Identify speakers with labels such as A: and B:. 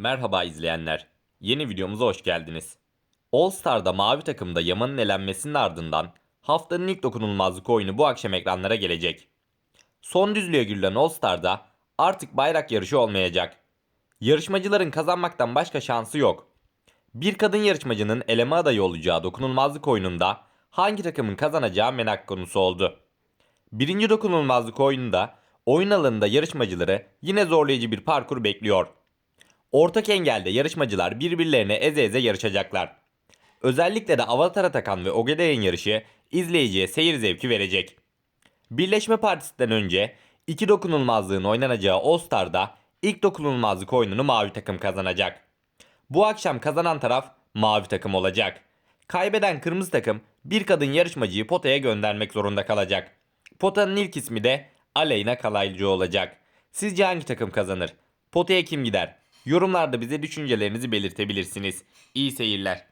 A: Merhaba izleyenler. Yeni videomuza hoş geldiniz. All Star'da mavi takımda Yaman'ın elenmesinin ardından haftanın ilk dokunulmazlık oyunu bu akşam ekranlara gelecek. Son düzlüğe girilen All Star'da artık bayrak yarışı olmayacak. Yarışmacıların kazanmaktan başka şansı yok. Bir kadın yarışmacının eleme adayı olacağı dokunulmazlık oyununda hangi takımın kazanacağı merak konusu oldu. Birinci dokunulmazlık oyununda oyun alanında yarışmacıları yine zorlayıcı bir parkur bekliyor. Ortak engelde yarışmacılar birbirlerine eze eze yarışacaklar. Özellikle de Avatar Atakan ve Ogedeyen yarışı izleyiciye seyir zevki verecek. Birleşme Partisi'nden önce iki dokunulmazlığın oynanacağı All Star'da ilk dokunulmazlık oyununu mavi takım kazanacak. Bu akşam kazanan taraf mavi takım olacak. Kaybeden kırmızı takım bir kadın yarışmacıyı potaya göndermek zorunda kalacak. Potanın ilk ismi de Aleyna Kalaycı olacak. Sizce hangi takım kazanır? Potaya kim gider? Yorumlarda bize düşüncelerinizi belirtebilirsiniz. İyi seyirler.